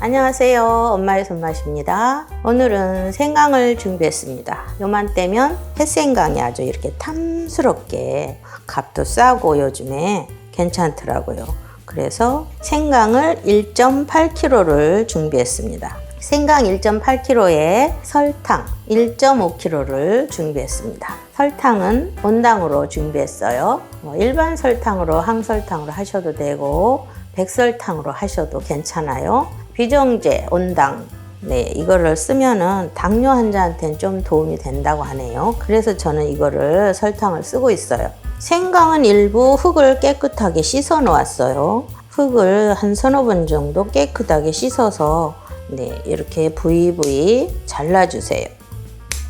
안녕하세요. 엄마의 손맛입니다. 오늘은 생강을 준비했습니다. 요맘때면 햇생강이 아주 이렇게 탐스럽게 값도 싸고 요즘에 괜찮더라고요. 그래서 생강을 1.8kg를 준비했습니다. 생강 1.8kg에 설탕 1.5kg를 준비했습니다. 설탕은 온당으로 준비했어요. 뭐 일반 설탕으로 항설탕으로 하셔도 되고 백설탕으로 하셔도 괜찮아요. 비정제 온당 네, 이거를 쓰면은 당뇨 환자한테는 좀 도움이 된다고 하네요. 그래서 저는 이거를 설탕을 쓰고 있어요. 생강은 일부 흙을 깨끗하게 씻어 놓았어요. 흙을 한 서너 번 정도 깨끗하게 씻어서 네, 이렇게 부위부위 잘라주세요.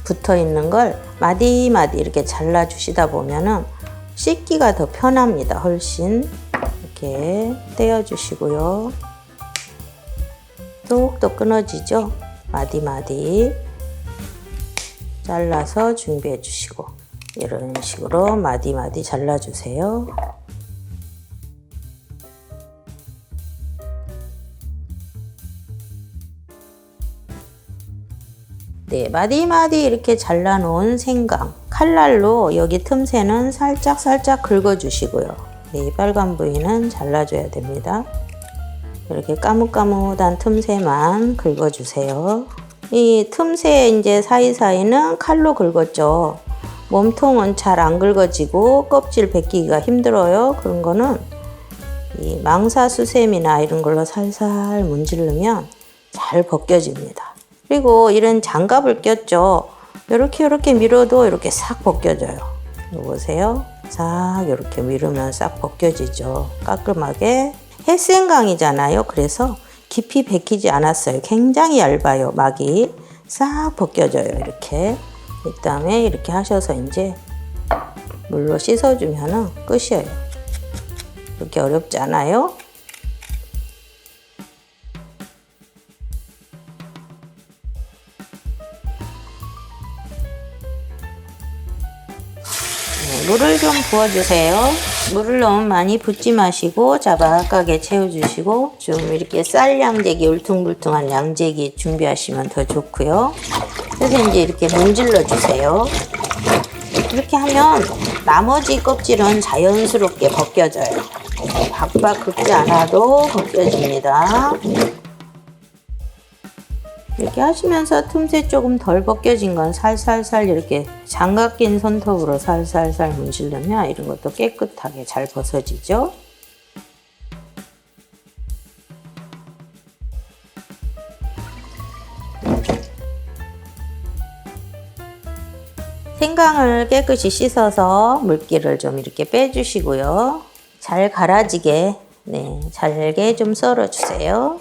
붙어 있는 걸 마디마디 이렇게 잘라주시다 보면은 씻기가 더 편합니다. 훨씬 이렇게 떼어주시고요. 뚝뚝 끊어지죠? 마디마디 잘라서 준비해 주시고 이런 식으로 마디마디 잘라주세요. 네, 마디마디 이렇게 잘라놓은 생강 칼날로 여기 틈새는 살짝 살짝 긁어주시고요. 네, 빨간 부위는 잘라줘야 됩니다. 이렇게 까뭇까뭇한 틈새만 긁어주세요. 이 틈새 이제 사이사이는 칼로 긁었죠. 몸통은 잘 안 긁어지고 껍질 벗기기가 힘들어요. 그런 거는 이 망사수세미나 이런 걸로 살살 문지르면 잘 벗겨집니다. 그리고 이런 장갑을 꼈죠. 이렇게 이렇게 밀어도 이렇게 싹 벗겨져요. 보세요. 싹 이렇게 밀으면 싹 벗겨지죠. 깔끔하게 햇생강이잖아요. 그래서 깊이 벗기지 않았어요. 굉장히 얇아요. 막이 싹 벗겨져요. 이렇게. 그 다음에 이렇게 하셔서 이제 물로 씻어주면 끝이에요. 그렇게 어렵지 않아요. 물을 좀 부어주세요. 물을 너무 많이 붓지 마시고 자박하게 채워주시고 좀 이렇게 쌀 양재기 울퉁불퉁한 양재기 준비하시면 더 좋고요. 그래서 이제 이렇게 문질러 주세요. 이렇게 하면 나머지 껍질은 자연스럽게 벗겨져요. 박박 긁지 않아도 벗겨집니다. 이렇게 하시면서 틈새 조금 덜 벗겨진 건 살살살 이렇게 장갑 낀 손톱으로 살살살 문지르면 이런 것도 깨끗하게 잘 벗어지죠. 생강을 깨끗이 씻어서 물기를 좀 이렇게 빼주시고요. 잘 갈아지게, 네, 잘게 좀 썰어주세요.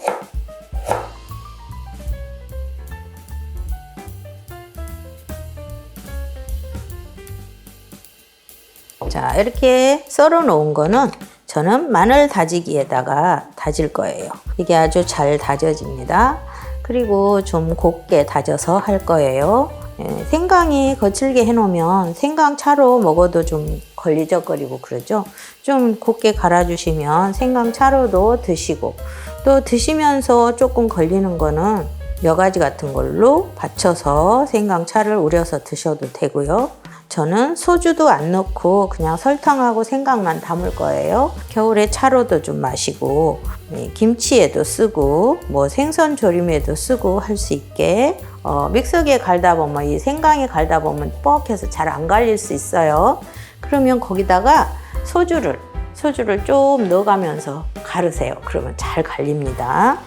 자, 이렇게 썰어 놓은 거는 저는 마늘 다지기에다가 다질 거예요. 이게 아주 잘 다져집니다. 그리고 좀 곱게 다져서 할 거예요. 예, 생강이 거칠게 해놓으면 생강 차로 먹어도 좀 걸리적거리고 그러죠. 좀 곱게 갈아주시면 생강 차로도 드시고 또 드시면서 조금 걸리는 거는 여가지 같은 걸로 받쳐서 생강차를 우려서 드셔도 되고요. 저는 소주도 안 넣고 그냥 설탕하고 생강만 담을 거예요. 겨울에 차로도 좀 마시고 네, 김치에도 쓰고 뭐 생선 조림에도 쓰고 할 수 있게 어, 믹서기에 갈다 보면 이 생강에 갈다 보면 뻑해서 잘 안 갈릴 수 있어요. 그러면 거기다가 소주를 소주를 좀 넣어가면서 가르세요. 그러면 잘 갈립니다.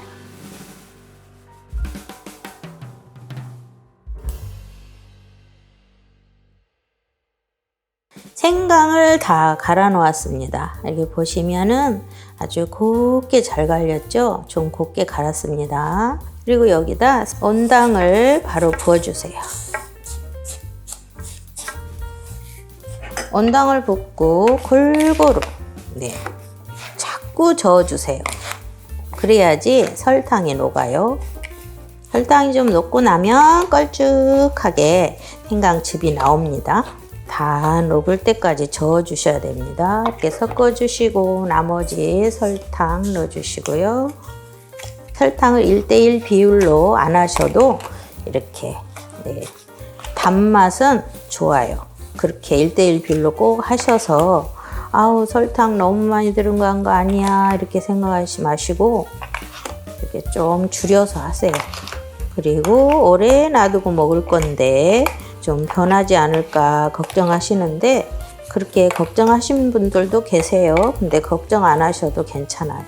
생강을 다 갈아 놓았습니다. 이렇게 보시면은 아주 곱게 잘 갈렸죠? 좀 곱게 갈았습니다. 그리고 여기다 온당을 바로 부어주세요. 온당을 붓고 골고루 네 자꾸 저어주세요. 그래야지 설탕이 녹아요. 설탕이 좀 녹고 나면 걸쭉하게 생강즙이 나옵니다. 다 녹을 때까지 저어 주셔야 됩니다. 이렇게 섞어 주시고 나머지 설탕 넣어 주시고요. 설탕을 1대1 비율로 안 하셔도 이렇게 네, 단맛은 좋아요. 그렇게 1대1 비율로 꼭 하셔서 아우 설탕 너무 많이 들은 거 아니야 이렇게 생각하지 마시고 이렇게 좀 줄여서 하세요. 그리고 오래 놔두고 먹을 건데 좀 변하지 않을까 걱정하시는데 그렇게 걱정하시는 분들도 계세요. 근데 걱정 안 하셔도 괜찮아요.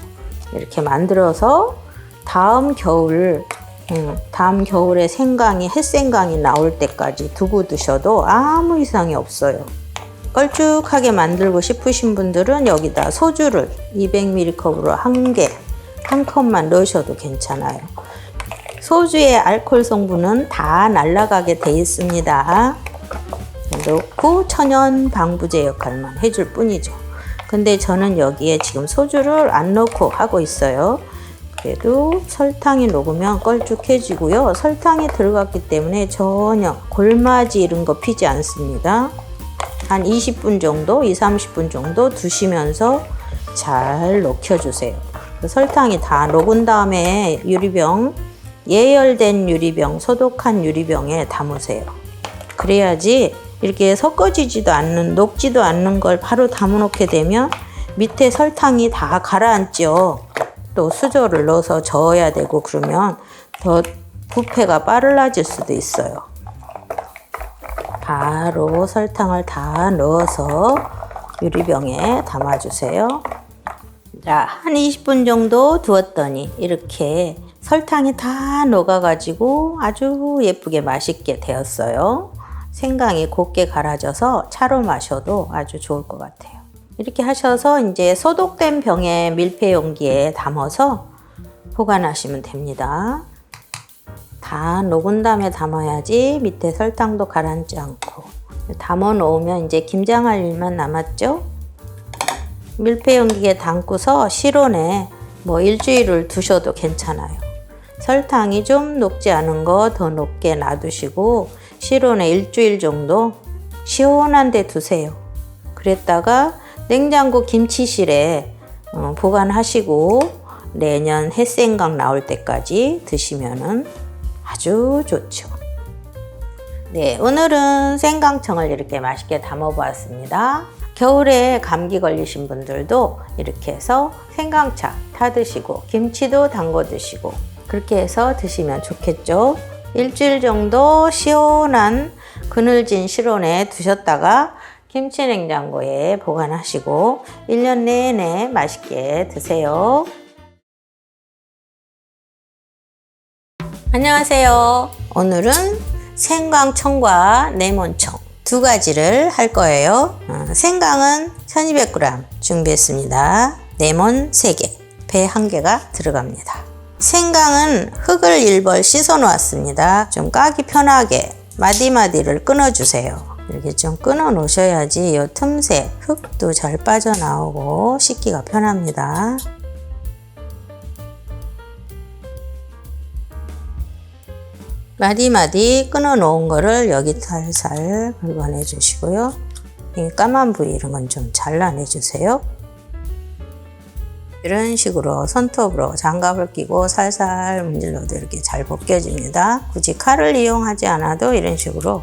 이렇게 만들어서 다음 겨울 음, 다음 겨울에 생강이 햇생강이 나올 때까지 두고 드셔도 아무 이상이 없어요. 걸쭉하게 만들고 싶으신 분들은 여기다 소주를 200ml 컵으로 한 개, 한 컵만 넣으셔도 괜찮아요. 소주의 알코올 성분은 다 날아가게 돼 있습니다. 넣고 천연 방부제 역할만 해줄 뿐이죠. 근데 저는 여기에 지금 소주를 안 넣고 하고 있어요. 그래도 설탕이 녹으면 걸쭉해지고요. 설탕이 들어갔기 때문에 전혀 골마지 이런 거 피지 않습니다. 한 20분 정도, 2, 30분 정도 두시면서 잘 녹여주세요. 그 설탕이 다 녹은 다음에 유리병, 예열된 유리병, 소독한 유리병에 담으세요. 그래야지 이렇게 섞어지지도 않는, 녹지도 않는 걸 바로 담아놓게 되면 밑에 설탕이 다 가라앉죠. 또 수저를 넣어서 저어야 되고 그러면 더 부패가 빠르라질 수도 있어요. 바로 설탕을 다 넣어서 유리병에 담아주세요. 자, 한 20분 정도 두었더니 이렇게 설탕이 다 녹아가지고 아주 예쁘게 맛있게 되었어요. 생강이 곱게 갈아져서 차로 마셔도 아주 좋을 것 같아요. 이렇게 하셔서 이제 소독된 병에 밀폐 용기에 담아서 보관하시면 됩니다. 다 녹은 다음에 담아야지 밑에 설탕도 가라앉지 않고 담아 놓으면 이제 김장할 일만 남았죠. 밀폐 용기에 담고서 실온에 뭐 일주일을 두셔도 괜찮아요. 설탕이 좀 녹지 않은 거더 녹게 놔두시고 실온에 일주일 정도 시원한 데 두세요. 그랬다가 냉장고 김치실에 어, 보관하시고 내년 햇생강 나올 때까지 드시면은 아주 좋죠. 네, 오늘은 생강청을 이렇게 맛있게 담아 보았습니다. 겨울에 감기 걸리신 분들도 이렇게 해서 생강차 타 드시고 김치도 담궈 드시고 그렇게 해서 드시면 좋겠죠. 일주일 정도 시원한 그늘진 실온에 두셨다가 김치 냉장고에 보관하시고 1년 내내 맛있게 드세요. 안녕하세요. 오늘은 생강청과 레몬청 두 가지를 할 거예요. 어, 생강은 1200g 준비했습니다. 레몬 3개, 배 1개가 들어갑니다. 생강은 흙을 1벌 씻어 놓았습니다. 좀 까기 편하게 마디마디를 끊어주세요. 이렇게 좀 끊어 놓으셔야지 이 틈새 흙도 잘 빠져나오고 씻기가 편합니다. 마디마디 끊어 놓은 거를 여기 살살 긁어내 주시고요. 이 까만 부위 이런 건 좀 잘라내 주세요. 이런 식으로 손톱으로 장갑을 끼고 살살 문질러도 이렇게 잘 벗겨집니다. 굳이 칼을 이용하지 않아도 이런 식으로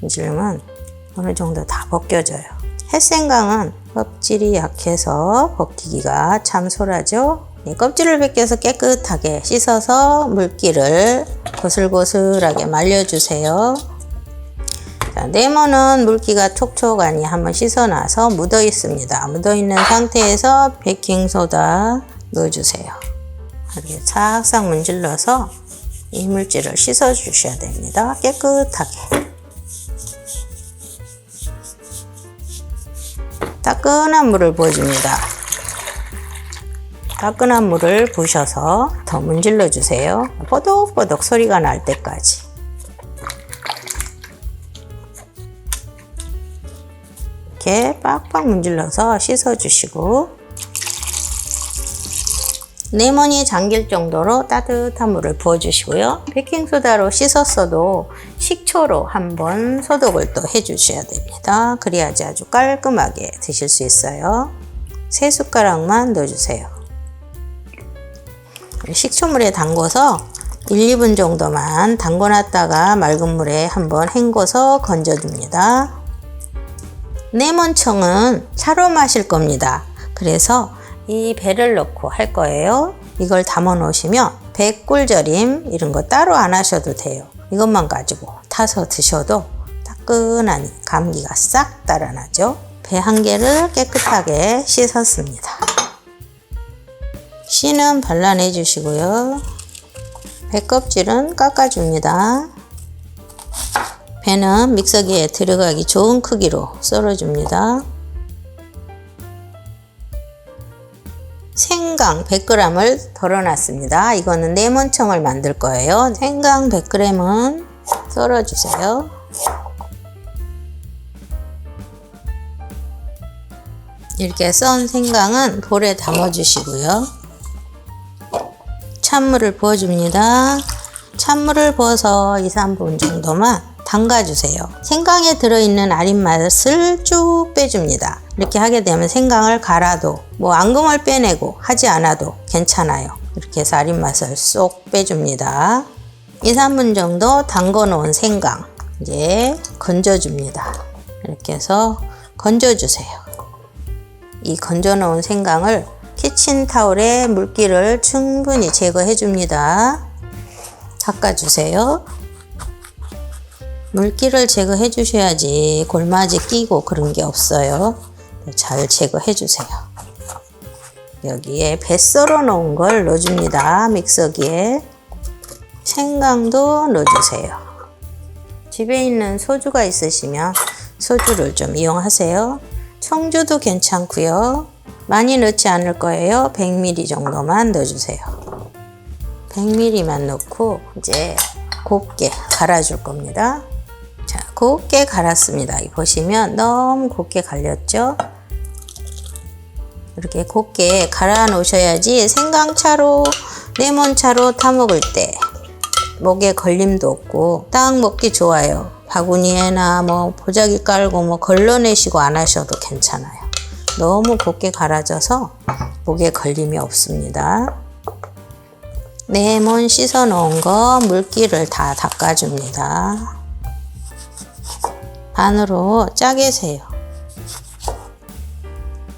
문지르면 어느 정도 다 벗겨져요. 햇생강은 껍질이 약해서 벗기기가 참 소라죠. 껍질을 벗겨서 깨끗하게 씻어서 물기를 고슬고슬하게 말려주세요. 자, 레몬은 물기가 촉촉하니 한번 씻어놔서 묻어 있습니다. 묻어 있는 상태에서 베킹소다 넣어주세요. 이렇게 착싹 문질러서 이물질을 씻어 주셔야 됩니다. 깨끗하게. 따끈한 물을 부어줍니다. 따끈한 물을 부셔서 더 문질러 주세요. 뽀독뽀독 소리가 날 때까지. 이렇게 빡빡 문질러서 씻어 주시고 레몬이 잠길 정도로 따뜻한 물을 부어 주시고요. 베킹소다로 씻었어도 식초로 한번 소독을 또 해 주셔야 됩니다. 그래야지 아주 깔끔하게 드실 수 있어요. 세 숟가락만 넣어 주세요. 식초물에 담궈서 1, 2분 정도만 담궈놨다가 맑은 물에 한번 헹궈서 건져줍니다. 레몬청은 차로 마실 겁니다. 그래서 이 배를 넣고 할 거예요. 이걸 담아 놓으시면 백꿀절임 이런 거 따로 안 하셔도 돼요. 이것만 가지고 타서 드셔도 따끈하니 감기가 싹 달아나죠. 배 한 개를 깨끗하게 씻었습니다. 씨는 발라내 주시고요. 배 껍질은 깎아줍니다. 배는 믹서기에 들어가기 좋은 크기로 썰어줍니다. 생강 100g을 덜어놨습니다. 이거는 레몬청을 만들 거예요. 생강 100g은 썰어주세요. 이렇게 썬 생강은 볼에 담아주시고요. 찬물을 부어줍니다. 찬물을 부어서 2, 3분 정도만 담가주세요. 생강에 들어있는 아린 맛을 쭉 빼줍니다. 이렇게 하게 되면 생강을 갈아도 뭐 앙금을 빼내고 하지 않아도 괜찮아요. 이렇게 해서 아린 맛을 쏙 빼줍니다. 2, 3분 정도 담궈 놓은 생강 이제 건져줍니다. 이렇게 해서 건져주세요. 이 건져 놓은 생강을 키친타올에 물기를 충분히 제거해 줍니다. 닦아주세요. 물기를 제거해 주셔야지 골마지 끼고 그런 게 없어요. 잘 제거해 주세요. 여기에 배 썰어 놓은 걸 넣어줍니다. 믹서기에. 생강도 넣어주세요. 집에 있는 소주가 있으시면 소주를 좀 이용하세요. 청주도 괜찮고요. 많이 넣지 않을 거예요. 100ml 정도만 넣어주세요. 100ml만 넣고 이제 곱게 갈아줄 겁니다. 자, 곱게 갈았습니다. 이 보시면 너무 곱게 갈렸죠? 이렇게 곱게 갈아 놓으셔야지 생강차로, 레몬차로 타먹을 때 목에 걸림도 없고 딱 먹기 좋아요. 바구니에나 뭐 보자기 깔고 뭐 걸러내시고 안 하셔도 괜찮아요. 너무 곱게 갈아져서 목에 걸림이 없습니다. 레몬 씻어 놓은 거 물기를 다 닦아줍니다. 반으로 짜게 세요.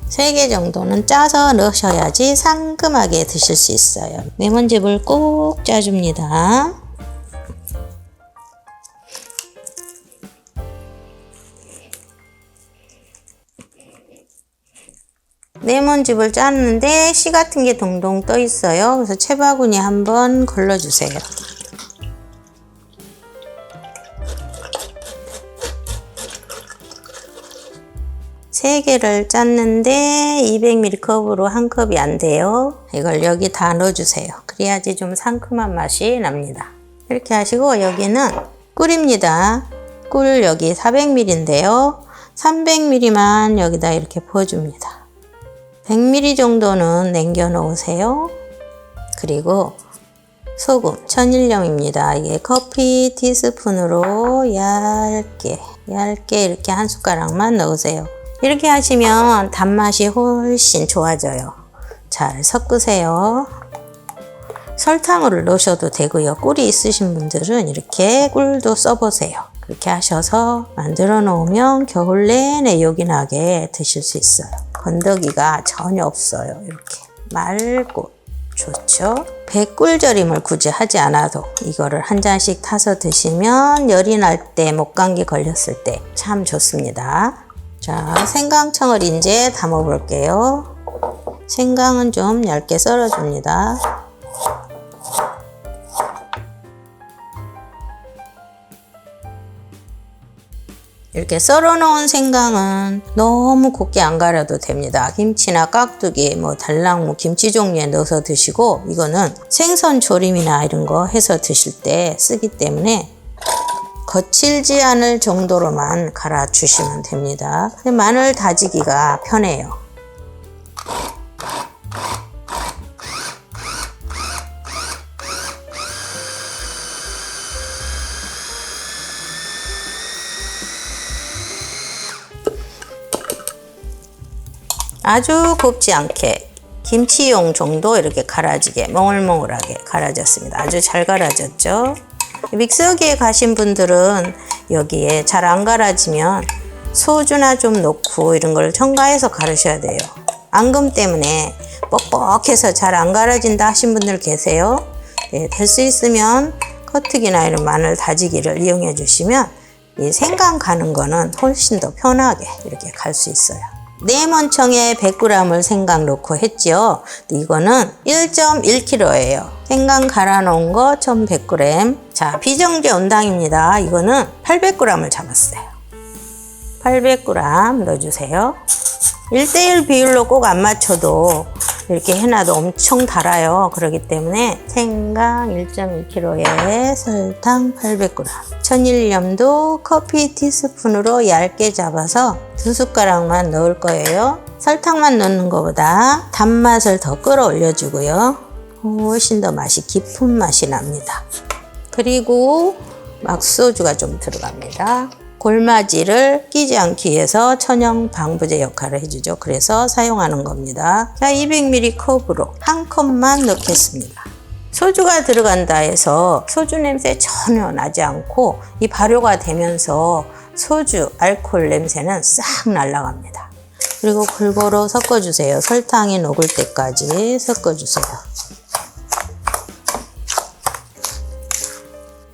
3개 정도는 짜서 넣으셔야지 상큼하게 드실 수 있어요. 레몬즙을 꼭 짜줍니다. 레몬즙을 짰는데 씨 같은 게 동동 떠 있어요. 그래서 채바구니 한번 걸러주세요. 세 개를 짰는데 200ml 컵으로 한 컵이 안 돼요. 이걸 여기 다 넣어주세요. 그래야지 좀 상큼한 맛이 납니다. 이렇게 하시고 여기는 꿀입니다. 꿀 여기 400ml인데요. 300ml만 여기다 이렇게 부어줍니다. 100ml 정도는 남겨 놓으세요. 그리고 소금, 천일염입니다. 이게 커피 티스푼으로 얇게, 얇게 이렇게 한 숟가락만 넣으세요. 이렇게 하시면 단맛이 훨씬 좋아져요. 잘 섞으세요. 설탕을 넣으셔도 되고요. 꿀이 있으신 분들은 이렇게 꿀도 써보세요. 그렇게 하셔서 만들어 놓으면 겨울 내내 요긴하게 드실 수 있어요. 건더기가 전혀 없어요. 이렇게 맑고 좋죠. 백꿀절임을 굳이 하지 않아도 이거를 한 잔씩 타서 드시면 열이 날 때, 목감기 걸렸을 때 참 좋습니다. 자, 생강청을 이제 담아 볼게요. 생강은 좀 얇게 썰어줍니다. 이렇게 썰어 놓은 생강은 너무 곱게 안 갈아도 됩니다. 김치나 깍두기, 뭐 달랑, 뭐 김치 종류에 넣어서 드시고 이거는 생선 조림이나 이런 거 해서 드실 때 쓰기 때문에 거칠지 않을 정도로만 갈아 주시면 됩니다. 마늘 다지기가 편해요. 아주 곱지 않게 김치용 정도 이렇게 갈아지게 몽글몽글하게 갈아졌습니다. 아주 잘 갈아졌죠. 믹서기에 가신 분들은 여기에 잘 안 갈아지면 소주나 좀 넣고 이런 걸 첨가해서 갈으셔야 돼요. 앙금 때문에 뻑뻑해서 잘 안 갈아진다 하신 분들 계세요. 네, 될수 있으면 커트기나 이런 마늘 다지기를 이용해 주시면 이 생강 가는 거는 훨씬 더 편하게 이렇게 갈 수 있어요. 네몬청에 100g을 생강 넣고 했죠. 이거는 1.1kg예요. 생강 갈아 놓은 거 1100g. 자, 비정제 온당입니다. 이거는 800g을 잡았어요. 800g 넣어주세요. 1대1 비율로 꼭 안 맞춰도 이렇게 해놔도 엄청 달아요. 그렇기 때문에 생강 1.1kg에 설탕 800g. 천일염도 커피 티스푼으로 얇게 잡아서 두 숟가락만 넣을 거예요. 설탕만 넣는 것보다 단맛을 더 끌어올려 주고요. 훨씬 더 맛이 깊은 맛이 납니다. 그리고 막소주가 좀 들어갑니다. 골마지를 끼지 않기 위해서 천연 방부제 역할을 해주죠. 그래서 사용하는 겁니다. 자, 200ml 컵으로 한 컵만 넣겠습니다. 소주가 들어간다 해서 소주 냄새 전혀 나지 않고 이 발효가 되면서 소주 알코올 냄새는 싹 날아갑니다. 그리고 골고루 섞어주세요. 설탕이 녹을 때까지 섞어주세요.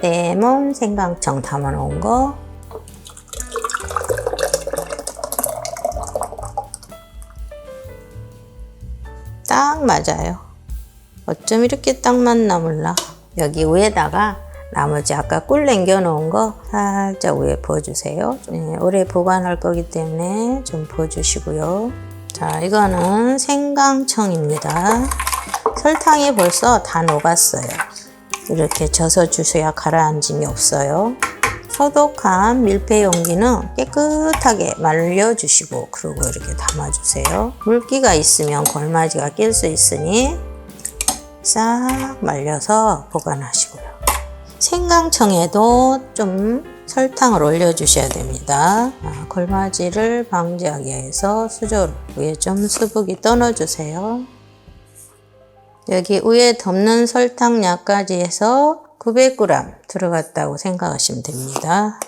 레몬 생강청 담아놓은 거 딱 맞아요. 어쩜 이렇게 딱 맞나 몰라. 여기 위에다가 나머지 아까 꿀 남겨 놓은 거 살짝 위에 부어주세요. 네, 오래 보관할 거기 때문에 좀 부어주시고요. 자, 이거는 생강청입니다. 설탕이 벌써 다 녹았어요. 이렇게 져서 주셔야 가라앉음이 없어요. 소독한 밀폐 용기는 깨끗하게 말려주시고 그리고 이렇게 담아주세요. 물기가 있으면 골마지가 낄 수 있으니 싹 말려서 보관하시고요. 생강청에도 좀 설탕을 올려주셔야 됩니다. 아, 골마지를 방지하기 위해서 수저로 위에 좀 수북이 떠넣어주세요. 여기 위에 덮는 설탕약까지 해서 900g 들어갔다고 생각하시면 됩니다.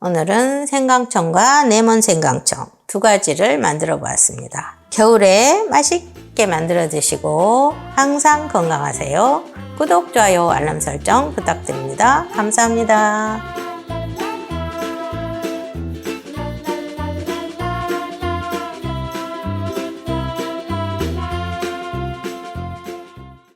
오늘은 생강청과 레몬 생강청 두 가지를 만들어 보았습니다. 겨울에 맛있게 만들어 드시고 항상 건강하세요. 구독, 좋아요, 알람 설정 부탁드립니다. 감사합니다.